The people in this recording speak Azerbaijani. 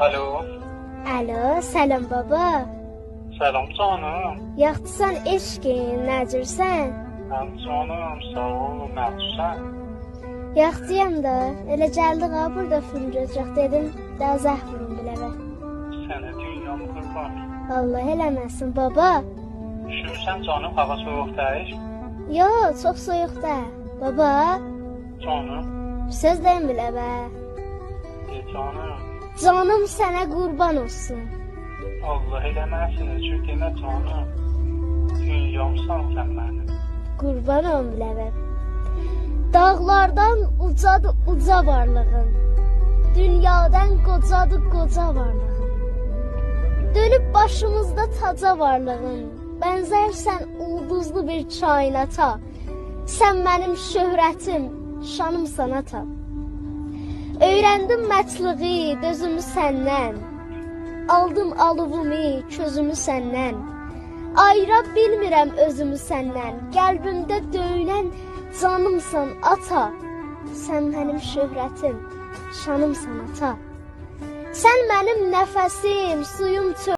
Alo. Alo, selam baba. Selam canım. Yaxşısan eşkin, necirsən? Hem canım sağ ol. Nasılsın? Yaxşıyam da. Elə gəldik ha burada film gözlək dedim. Daha zəh vurun biləvə. Seni dünyam kurban. Allah eləməsin baba. Üşümsən canım hava soğuk değil. Yo, çox soyuq da. Baba, Canım. söz deyim biləvə. E canım. Canım sənə qurban olsun. Allah eləməsin. Çünkü ne canım. Dünyamsan sen benim. Qurban olum biləvə. Dağlardan ucadı uca varlığın. Dünyadan qocadı qoca varlığın. Dönüp başımızda taca varlığın. Bənzərsən ulduzlu bir kainata. Sən mənim şöhrətim, şanım sanata. Öyrəndim mətluği, dözümü səndən. Aldım alıvumu, közümü səndən. Ayıra bilmirəm özümü səndən. Qəlbimdə döyünən canımsan ata. Sən mənim şöhrətim, şanımsan ata. Sən mənim nəfəsim, suyum çölüm.